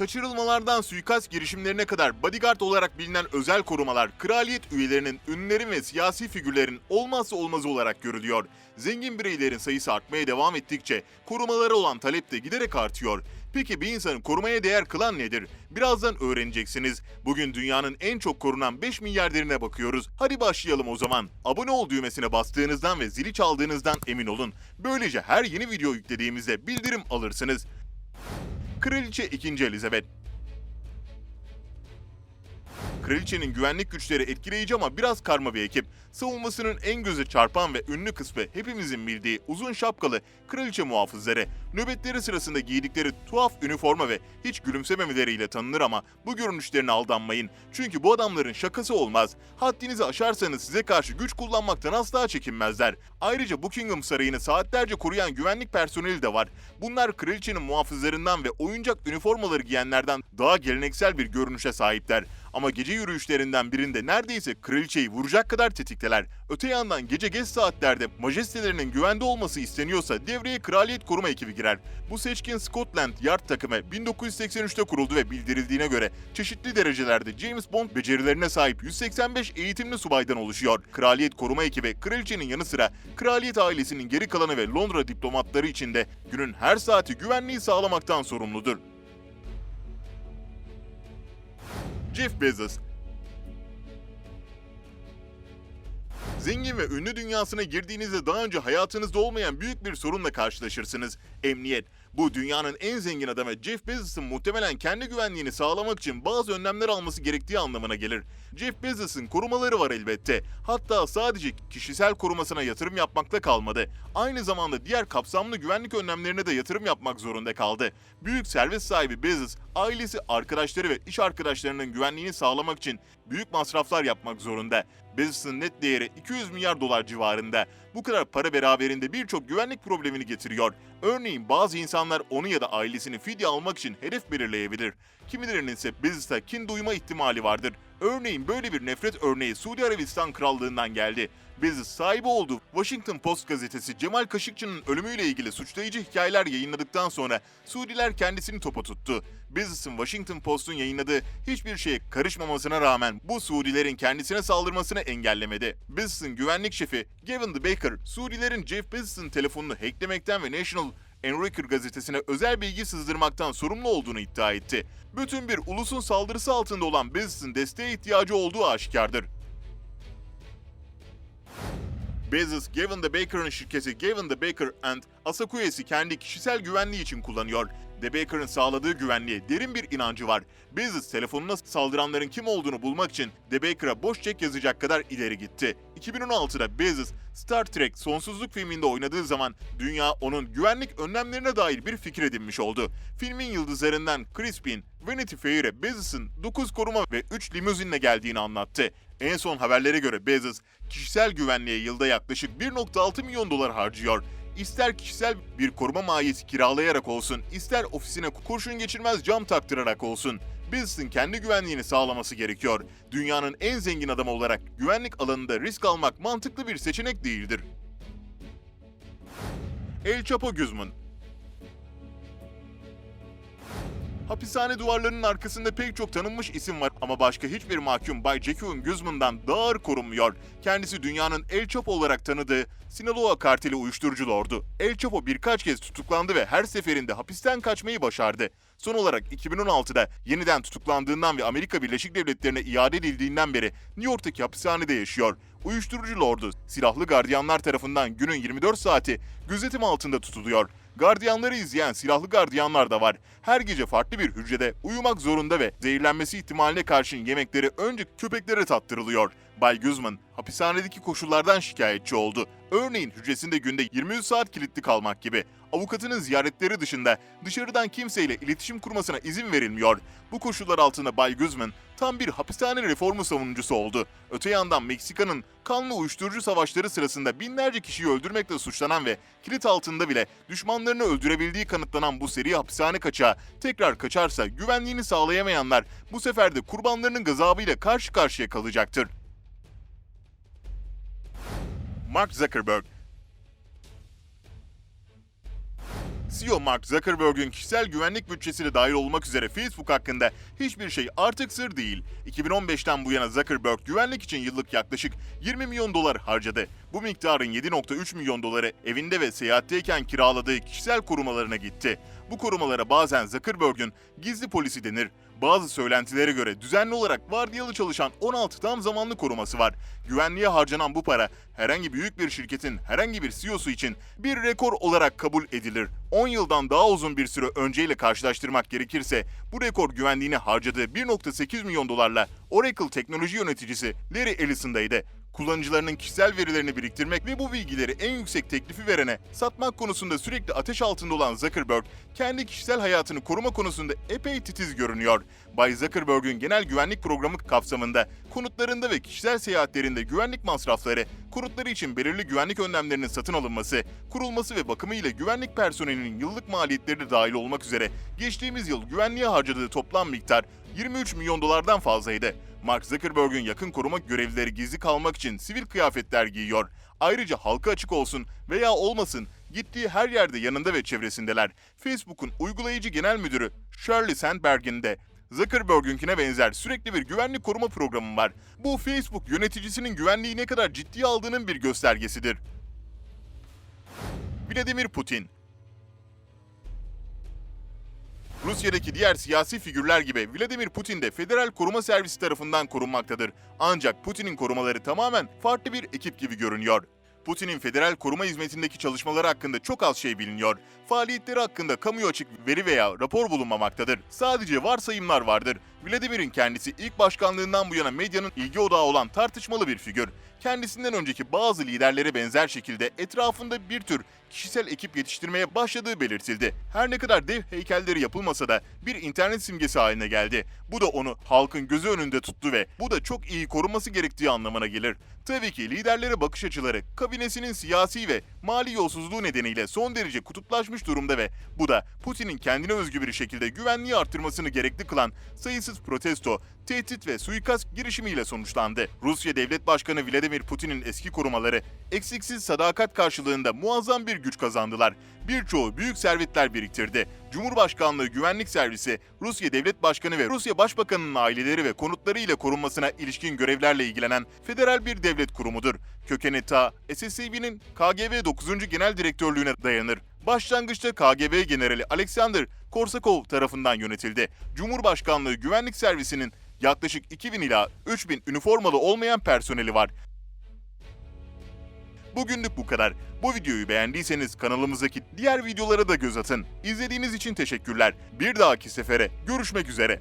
Kaçırılmalardan suikast girişimlerine kadar bodyguard olarak bilinen özel korumalar, kraliyet üyelerinin, ünlülerin ve siyasi figürlerin olmazsa olmazı olarak görülüyor. Zengin bireylerin sayısı artmaya devam ettikçe korumalara olan talep de giderek artıyor. Peki bir insanı korumaya değer kılan nedir? Birazdan öğreneceksiniz. Bugün dünyanın en çok korunan 5 milyarderine bakıyoruz. Hadi başlayalım o zaman. Abone ol düğmesine bastığınızdan ve zili çaldığınızdan emin olun. Böylece her yeni video yüklediğimizde bildirim alırsınız. Kraliçe 2. Elizabeth Kraliçenin güvenlik güçleri etkileyici ama biraz karma bir ekip. Savunmasının en göze çarpan ve ünlü kısmı hepimizin bildiği uzun şapkalı kraliçe muhafızları. Nöbetleri sırasında giydikleri tuhaf üniforma ve hiç gülümsememeleriyle tanınır ama bu görünüşlerine aldanmayın. Çünkü bu adamların şakası olmaz. Haddinizi aşarsanız size karşı güç kullanmaktan asla çekinmezler. Ayrıca Buckingham Sarayı'nı saatlerce koruyan güvenlik personeli de var. Bunlar kraliçenin muhafızlarından ve oyuncak üniformaları giyenlerden daha geleneksel bir görünüşe sahipler. Ama gece yürüyüşlerinden birinde neredeyse kraliçeyi vuracak kadar tetikteler. Öte yandan gece geç saatlerde majestelerinin güvende olması isteniyorsa devreye kraliyet koruma ekibi girer. Bu seçkin Scotland Yard takımı 1983'te kuruldu ve bildirildiğine göre çeşitli derecelerde James Bond becerilerine sahip 185 eğitimli subaydan oluşuyor. Kraliyet koruma ekibi kraliçenin yanı sıra kraliyet ailesinin geri kalanı ve Londra diplomatları için de günün her saati güvenliği sağlamaktan sorumludur. Jeff Bezos Zengin ve ünlü dünyasına girdiğinizde daha önce hayatınızda olmayan büyük bir sorunla karşılaşırsınız. Emniyet. Bu dünyanın en zengin adamı Jeff Bezos'ın muhtemelen kendi güvenliğini sağlamak için bazı önlemler alması gerektiği anlamına gelir. Jeff Bezos'ın korumaları var elbette. Hatta sadece kişisel korumasına yatırım yapmakta kalmadı. Aynı zamanda diğer kapsamlı güvenlik önlemlerine de yatırım yapmak zorunda kaldı. Büyük servet sahibi Bezos, ailesi, arkadaşları ve iş arkadaşlarının güvenliğini sağlamak için büyük masraflar yapmak zorunda. Bezos'ın net değeri 200 milyar dolar civarında. Bu kadar para beraberinde birçok güvenlik problemini getiriyor. Örneğin bazı insanlar onu ya da ailesini fidye almak için hedef belirleyebilir. Kimilerinin ise Bezos'a kin duyma ihtimali vardır. Örneğin böyle bir nefret örneği Suudi Arabistan Krallığından geldi. Bezos sahibi olduğu Washington Post gazetesi Cemal Kaşıkçı'nın ölümüyle ilgili suçlayıcı hikayeler yayınladıktan sonra Suudiler kendisini topa tuttu. Bezos'un Washington Post'un yayınladığı hiçbir şeye karışmamasına rağmen bu Suudilerin kendisine saldırmasını engellemedi. Bezos'un güvenlik şefi Gavin de Baker, Suudilerin Jeff Bezos'un telefonunu hacklemekten ve National Enquirer gazetesine özel bilgi sızdırmaktan sorumlu olduğunu iddia etti. Bütün bir ulusun saldırısı altında olan Bezos'un desteğe ihtiyacı olduğu aşikardır. Bezos, Gavin de Baker'ın şirketi Gavin de Baker and Asakuyes'i kendi kişisel güvenliği için kullanıyor. De Baker'ın sağladığı güvenliğe derin bir inancı var. Bezos telefonuna saldıranların kim olduğunu bulmak için De Baker'a boş çek yazacak kadar ileri gitti. 2016'da Bezos, Star Trek Sonsuzluk filminde oynadığı zaman dünya onun güvenlik önlemlerine dair bir fikir edinmiş oldu. Filmin yıldızlarından Crispin, Vanity Fair'e Bezos'ın 9 koruma ve 3 limuzinle geldiğini anlattı. En son haberlere göre Bezos, kişisel güvenliğe yılda yaklaşık 1.6 milyon dolar harcıyor. İster kişisel bir koruma mahiyeti kiralayarak olsun, ister ofisine kurşun geçirmez cam taktırarak olsun. Bezos'ın kendi güvenliğini sağlaması gerekiyor. Dünyanın en zengin adamı olarak güvenlik alanında risk almak mantıklı bir seçenek değildir. El Chapo Guzman Hapishane duvarlarının arkasında pek çok tanınmış isim var ama başka hiçbir mahkum Bay Jacqueline Guzman'dan daha ağır korunmuyor. Kendisi dünyanın El Chapo olarak tanıdığı Sinaloa karteli uyuşturucu lordu. El Chapo birkaç kez tutuklandı ve her seferinde hapisten kaçmayı başardı. Son olarak 2016'da yeniden tutuklandığından ve Amerika Birleşik Devletleri'ne iade edildiğinden beri New York'taki hapishanede yaşıyor. Uyuşturucu lordu silahlı gardiyanlar tarafından günün 24 saati gözetim altında tutuluyor. Gardiyanları izleyen silahlı gardiyanlar da var. Her gece farklı bir hücrede uyumak zorunda ve zehirlenmesi ihtimaline karşın yemekleri önce köpeklere tattırılıyor. Bay Guzman hapishanedeki koşullardan şikayetçi oldu. Örneğin hücresinde günde 23 saat kilitli kalmak gibi. Avukatının ziyaretleri dışında dışarıdan kimseyle iletişim kurmasına izin verilmiyor. Bu koşullar altında Bay Guzman tam bir hapishane reformu savunucusu oldu. Öte yandan Meksika'nın kanlı uyuşturucu savaşları sırasında binlerce kişiyi öldürmekle suçlanan ve kilit altında bile düşmanlarını öldürebildiği kanıtlanan bu seri hapishane kaçağı tekrar kaçarsa güvenliğini sağlayamayanlar bu sefer de kurbanlarının gazabıyla karşı karşıya kalacaktır. Mark Zuckerberg CEO Mark Zuckerberg'ün kişisel güvenlik bütçesi de dahil olmak üzere Facebook hakkında hiçbir şey artık sır değil. 2015'ten bu yana Zuckerberg güvenlik için yıllık yaklaşık 20 milyon dolar harcadı. Bu miktarın 7.3 milyon doları evinde ve seyahatteyken kiraladığı kişisel korumalarına gitti. Bu korumalara bazen Zuckerberg'ün gizli polisi denir. Bazı söylentilere göre düzenli olarak vardiyalı çalışan 16 tam zamanlı koruması var. Güvenliğe harcanan bu para herhangi büyük bir şirketin herhangi bir CEO'su için bir rekor olarak kabul edilir. 10 yıldan daha uzun bir süre önceyle karşılaştırmak gerekirse bu rekor güvenliğine harcadığı 1.8 milyon dolarla Oracle teknoloji yöneticisi Larry Ellison'daydı kullanıcılarının kişisel verilerini biriktirmek ve bu bilgileri en yüksek teklifi verene satmak konusunda sürekli ateş altında olan Zuckerberg, kendi kişisel hayatını koruma konusunda epey titiz görünüyor. Bay Zuckerberg'ün genel güvenlik programı kapsamında konutlarında ve kişisel seyahatlerinde güvenlik masrafları, konutları için belirli güvenlik önlemlerinin satın alınması, kurulması ve bakımı ile güvenlik personelinin yıllık maliyetleri de dahil olmak üzere geçtiğimiz yıl güvenliğe harcadığı toplam miktar 23 milyon dolardan fazlaydı. Mark Zuckerberg'ün yakın koruma görevlileri gizli kalmak için sivil kıyafetler giyiyor. Ayrıca halka açık olsun veya olmasın gittiği her yerde yanında ve çevresindeler. Facebook'un uygulayıcı genel müdürü Shirley Sandberg'in de Zuckerberg'ünkine benzer sürekli bir güvenlik koruma programı var. Bu Facebook yöneticisinin güvenliği ne kadar ciddiye aldığının bir göstergesidir. Vladimir Putin Rusya'daki diğer siyasi figürler gibi Vladimir Putin de Federal Koruma Servisi tarafından korunmaktadır. Ancak Putin'in korumaları tamamen farklı bir ekip gibi görünüyor. Putin'in federal koruma hizmetindeki çalışmaları hakkında çok az şey biliniyor. Faaliyetleri hakkında kamuya açık veri veya rapor bulunmamaktadır. Sadece varsayımlar vardır. Vladimir'in kendisi ilk başkanlığından bu yana medyanın ilgi odağı olan tartışmalı bir figür. Kendisinden önceki bazı liderlere benzer şekilde etrafında bir tür kişisel ekip yetiştirmeye başladığı belirtildi. Her ne kadar dev heykelleri yapılmasa da bir internet simgesi haline geldi. Bu da onu halkın gözü önünde tuttu ve bu da çok iyi korunması gerektiği anlamına gelir. Tabii ki liderlere bakış açıları kabinesinin siyasi ve mali yolsuzluğu nedeniyle son derece kutuplaşmış durumda ve bu da Putin'in kendine özgü bir şekilde güvenliği arttırmasını gerekli kılan sayısız protesto, tehdit ve suikast girişimiyle sonuçlandı. Rusya Devlet Başkanı Vladimir Putin'in eski korumaları eksiksiz sadakat karşılığında muazzam bir güç kazandılar. Birçoğu büyük servetler biriktirdi. Cumhurbaşkanlığı Güvenlik Servisi, Rusya Devlet Başkanı ve Rusya Başbakanı'nın aileleri ve konutları ile korunmasına ilişkin görevlerle ilgilenen federal bir devlet kurumudur. Kökeni ta SSCB'nin KGB 9. Genel Direktörlüğüne dayanır. Başlangıçta KGB Generali Alexander Korsakov tarafından yönetildi. Cumhurbaşkanlığı Güvenlik Servisi'nin yaklaşık 2000 ila 3000 üniformalı olmayan personeli var. Bugünlük bu kadar. Bu videoyu beğendiyseniz kanalımızdaki diğer videolara da göz atın. İzlediğiniz için teşekkürler. Bir dahaki sefere görüşmek üzere.